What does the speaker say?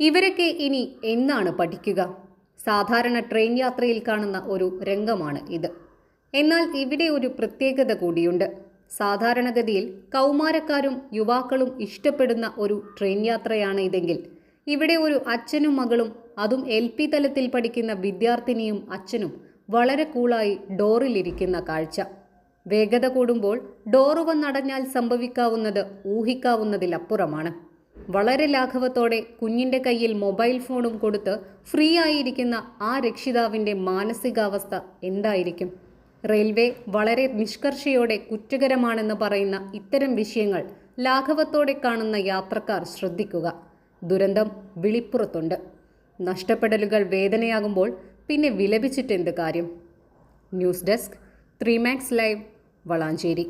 ഇവരൊക്കെ ഇനി എന്നാണ് പഠിക്കുക? സാധാരണ ട്രെയിൻ യാത്രയിൽ കാണുന്ന ഒരു രംഗമാണ് ഇത്. എന്നാൽ ഇവിടെ ഒരു പ്രത്യേകത കൂടിയുണ്ട്. സാധാരണഗതിയിൽ കൗമാരക്കാരും യുവാക്കളും ഇഷ്ടപ്പെടുന്ന ഒരു ട്രെയിൻ യാത്രയാണ് ഇതെങ്കിൽ ഇവിടെ ഒരു അച്ഛനും മകളും അതും എൽ തലത്തിൽ പഠിക്കുന്ന വിദ്യാർത്ഥിനിയും അച്ഛനും വളരെ കൂളായി ഡോറിലിരിക്കുന്ന കാഴ്ച. വേഗത കൂടുമ്പോൾ ഡോറ് വന്നടഞ്ഞാൽ സംഭവിക്കാവുന്നത് ഊഹിക്കാവുന്നതിലപ്പുറമാണ്. വളരെ ലാഘവത്തോടെ കുഞ്ഞിന്റെ കയ്യിൽ മൊബൈൽ ഫോണും കൊടുത്ത് ഫ്രീ ആയിരിക്കുന്ന ആ രക്ഷിതാവിന്റെ മാനസികാവസ്ഥ എന്തായിരിക്കും? റെയിൽവേ വളരെ നിഷ്കർഷയോടെ കുറ്റകരമാണെന്ന് പറയുന്ന ഇത്തരം വിഷയങ്ങൾ ലാഘവത്തോടെ കാണുന്ന യാത്രക്കാർ ശ്രദ്ധിക്കുക. ദുരന്തം വിളിപ്പുറത്തുണ്ട്. നഷ്ടപ്പെടലുകൾ വേദനയാകുമ്പോൾ പിന്നെ വിലപിച്ചിട്ടെന്ത് കാര്യം? News desk three max live Valanchery.